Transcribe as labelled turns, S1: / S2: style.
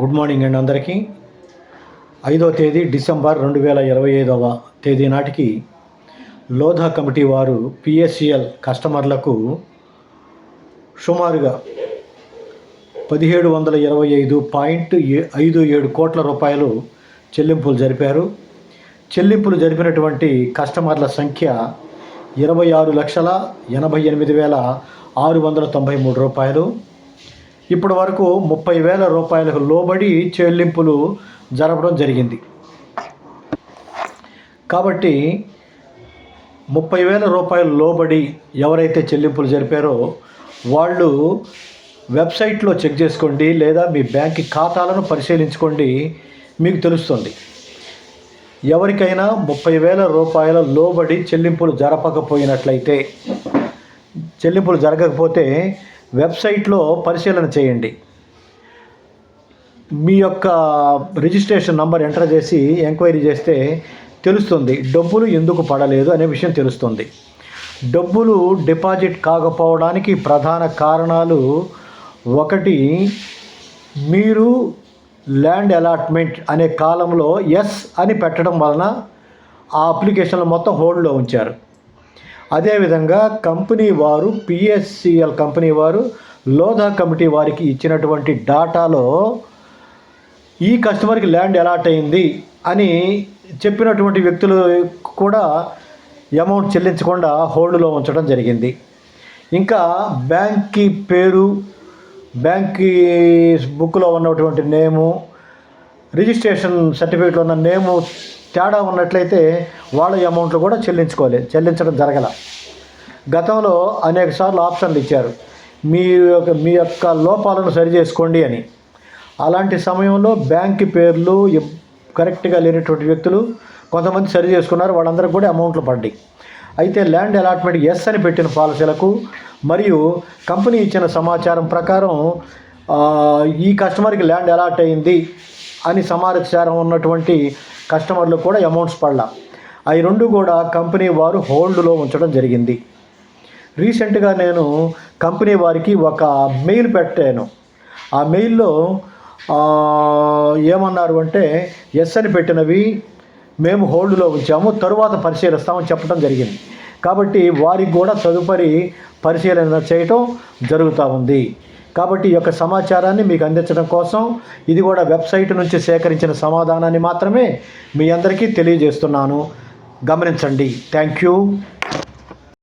S1: Good morning అండి అందరికీ. ఐదో తేదీ డిసెంబర్ రెండు వేల ఇరవై ఐదవ తేదీ నాటికి లోధా కమిటీ వారు పిఎస్సిఎల్ కస్టమర్లకు సుమారుగా పదిహేడు వందల ఇరవై ఐదు పాయింట్ ఐదు ఏడు కోట్ల రూపాయలు చెల్లింపులు జరిపారు. చెల్లింపులు జరిపినటువంటి కస్టమర్ల సంఖ్య ఇరవై ఆరు లక్షల ఎనభై ఎనిమిది వేల ఆరు వందల తొంభై మూడు రూపాయలు. ఇప్పటి వరకు ముప్పై వేల రూపాయలకు లోబడి చెల్లింపులు జరపడం జరిగింది. కాబట్టి ముప్పై వేల రూపాయలు లోబడి ఎవరైతే చెల్లింపులు జరిపారో వాళ్ళు వెబ్సైట్లో చెక్ చేసుకోండి లేదా మీ బ్యాంక్ ఖాతాలను పరిశీలించుకోండి. మీకు తెలుస్తుంది. ఎవరికైనా ముప్పై వేల రూపాయల లోబడి చెల్లింపులు జరపకపోయినట్లయితే చెల్లింపులు జరగకపోతే వెబ్సైట్లో పరిశీలన చేయండి. మీ యొక్క రిజిస్ట్రేషన్ నంబర్ ఎంటర్ చేసి ఎంక్వైరీ చేస్తే తెలుస్తుంది డబ్బులు ఎందుకు పడలేదు అనే విషయం తెలుస్తుంది. డబ్బులు డిపాజిట్ కాకపోవడానికి ప్రధాన కారణాలు ఒకటి మీరు ల్యాండ్ అలాట్మెంట్ అనే కాలంలో ఎస్ అని పెట్టడం వలన ఆ అప్లికేషన్లు మొత్తం హోల్డ్లో ఉంచారు. అదేవిధంగా కంపెనీ వారు పిఎస్సిఎల్ కంపెనీ వారు లోధా కమిటీ వారికి ఇచ్చినటువంటి డాటాలో ఈ కస్టమర్కి ల్యాండ్ అలాట్ అయింది అని చెప్పినటువంటి వ్యక్తులు కూడా అమౌంట్ చెల్లించకుండా హోల్డ్లో ఉంచడం జరిగింది. ఇంకా బ్యాంక్కి పేరు బ్యాంక్కి బుక్లో ఉన్నటువంటి నేము రిజిస్ట్రేషన్ సర్టిఫికేట్లో ఉన్న నేము తేడా ఉన్నట్లయితే వాళ్ళ అమౌంట్లు కూడా చెల్లించుకోవాలి చెల్లించడం జరగల. గతంలో అనేక సార్లు ఆప్షన్లు ఇచ్చారు. మీ యొక్క మీ యొక్క లోపాలను సరి చేసుకోండి అని. అలాంటి సమయంలో బ్యాంక్ పేర్లు కరెక్ట్గా లేనటువంటి వ్యక్తులు కొంతమంది సరి చేసుకున్నారు వాళ్ళందరికీ కూడా అమౌంట్లు పడ్డాయి. అయితే ల్యాండ్ అలాట్మెంట్ ఎస్ అని పెట్టిన పాలసీలకు మరియు కంపెనీ ఇచ్చిన సమాచారం ప్రకారం ఈ కస్టమర్కి ల్యాండ్ అలాట్ అయింది అని సమాచారం ఉన్నటువంటి కస్టమర్లు కూడా అమౌంట్స్ పడలా. అవి రెండు కూడా కంపెనీ వారు హోల్డ్లో ఉంచడం జరిగింది. రీసెంట్గా నేను కంపెనీ వారికి ఒక మెయిల్ పెట్టాను. ఆ మెయిల్లో ఏమన్నారు అంటే ఎస్ అని పెట్టినవి మేము హోల్డ్లో ఉంచాము తరువాత పరిశీలిస్తామని చెప్పడం జరిగింది. కాబట్టి వారికి కూడా తదుపరి పరిశీలన చేయటం జరుగుతూ ఉంది. కాబట్టి ఈ యొక్క సమాచారాన్ని మీకు అందించడం కోసం ఇది కూడా వెబ్సైట్ నుంచి సేకరించిన సమాధానాన్ని మాత్రమే మీ అందరికీ తెలియజేస్తున్నాను. గమనించండి. Thank you